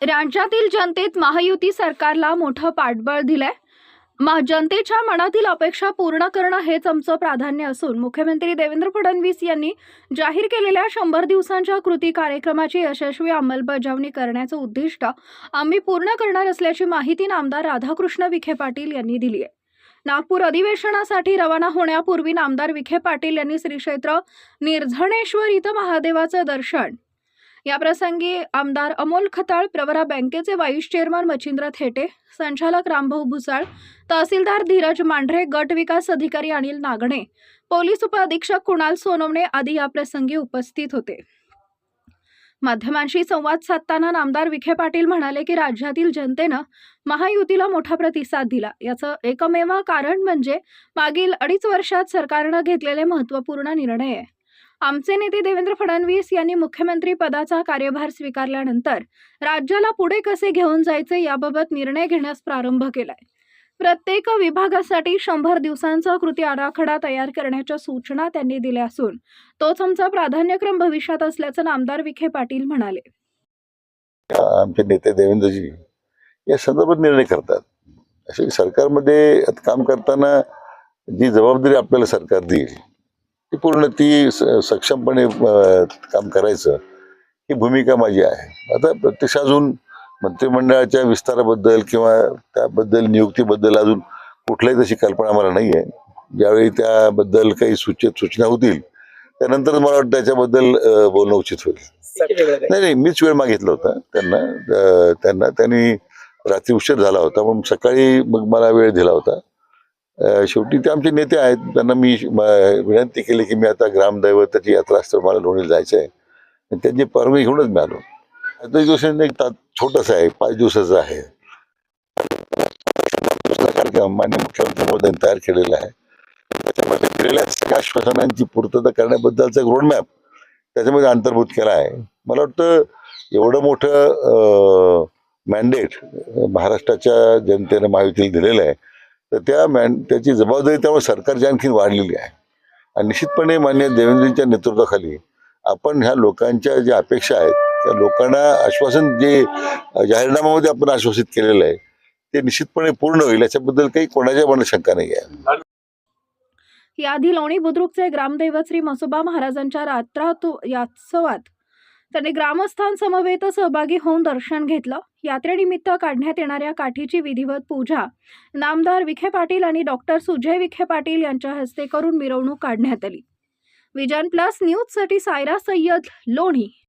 राज्यातील जनतेत महायुती सरकारला मोठं पाठबळ दिलंय. मा जनतेच्या मनातील अपेक्षा पूर्ण करणं हेच आमचं प्राधान्य असून मुख्यमंत्री देवेंद्र फडणवीस यांनी जाहीर केलेल्या शंभर दिवसांच्या कृती कार्यक्रमाची यशस्वी अंमलबजावणी करण्याचं उद्दिष्ट आम्ही पूर्ण करणार असल्याची माहिती नामदार राधाकृष्ण विखे पाटील यांनी दिली आहे नागपूर अधिवेशनासाठी रवाना होण्यापूर्वी नामदार विखे पाटील यांनी श्री क्षेत्र निर्झणेश्वर इथं महादेवाचं दर्शन या प्रसंगी आमदार अमोल खताळ प्रवरा बँकेचे व्हाईस चेअरमन मच्छिंद्र थेटे संचालक रामभाऊ भुसाळ तहसीलदार धीरज मांढरे गट विकास अधिकारी अनिल नागणे पोलीस उपअधीक्षक कुणाल सोनवणे आदी या प्रसंगी उपस्थित होते. माध्यमांशी संवाद साधताना नामदार विखे पाटील म्हणाले की राज्यातील जनतेनं महायुतीला मोठा प्रतिसाद दिला. याचं एकमेव कारण म्हणजे मागील अडीच वर्षात सरकारनं घेतलेले महत्त्वपूर्ण निर्णय आहे. आमचे नेते देवेंद्र फडणवीस यांनी मुख्यमंत्री पदाचा कार्यभार स्वीकारल्यानंतर राज्याला पुढे कसे घेऊन जायचे याबाबत निर्णय घेण्यास प्रारंभ केलाय. प्रत्येक विभागासाठी शंभर दिवसांचा कृती आराखडा तयार करण्याच्या सूचना त्यांनी दिल्या असून तोच आमचा प्राधान्यक्रम भविष्यात असल्याचं नामदार विखे पाटील म्हणाले. आमचे नेते देवेंद्रजी या संदर्भात निर्णय करतात. असे सरकारमध्ये काम करताना जी जबाबदारी आपल्याला सरकार देईल ती पूर्ण ती सक्षमपणे काम करायचं ही भूमिका माझी आहे. आता प्रत्यक्ष अजून मंत्रिमंडळाच्या विस्ताराबद्दल किंवा त्याबद्दल नियुक्तीबद्दल अजून कुठल्याही तशी कल्पना मला नाही आहे ज्यावेळी त्याबद्दल काही सूचित सूचना होतील त्यानंतर मला वाटतं त्याच्याबद्दल बोलणं उचित होईल. नाही नाही मीच वेळ मागितला होता त्यांना. त्यांना त्यांनी रात्री उशीर झाला होता मग सकाळी मग मला वेळ दिला होता. शेवटी ते आमचे नेते आहेत. त्यांना मी विनंती केली की मी आता ग्रामदैवताची यात्रा असतं मला लोणीला जायचं आहे. आणि त्यांची परवानगी घेऊनच मी आलो. आता एक एक छोटंसं आहे पाच दिवसाचं आहे. मान्य मुख्यमंत्री महोदयांनी तयार केलेला आहे. त्याच्यामध्ये दिलेल्या सगळ्या आश्वासनांची पूर्तता करण्याबद्दलचा एक रोडमॅप त्याच्यामध्ये अंतर्भूत केला आहे. मला वाटतं एवढं मोठं मॅन्डेट महाराष्ट्राच्या जनतेनं महायुतीला दिलेलं आहे. तर त्या मॅन त्याची जबाबदारी त्यामुळे सरकारची आणखी वाढलेली आहे. आणि निश्चितपणे मान्य देवेंद्रजींच्या नेतृत्वाखाली आपण ह्या लोकांच्या ज्या अपेक्षा आहेत त्या लोकांना आश्वासन जे जाहीरनाम्यामध्ये आपण आश्वासित केलेलं आहे ते निश्चितपणे पूर्ण होईल याच्याबद्दल काही कोणाच्या मनात शंका नाही आहे. याआधी लोणी बुद्रुकचे ग्रामदैवत श्री मसोबा महाराजांच्या रात्रातू यात्सवात त्यांनी ग्रामस्थांसमवेत सहभागी होऊन दर्शन घेतलं. यात्रेनिमित्त काढण्यात येणाऱ्या काठीची विधिवत पूजा नामदार विखे पाटील आणि डॉक्टर सुजय विखे पाटील यांच्या हस्ते करून मिरवणूक काढण्यात आली. विजन प्लस न्यूजसाठी सायरा सय्यद लोणी.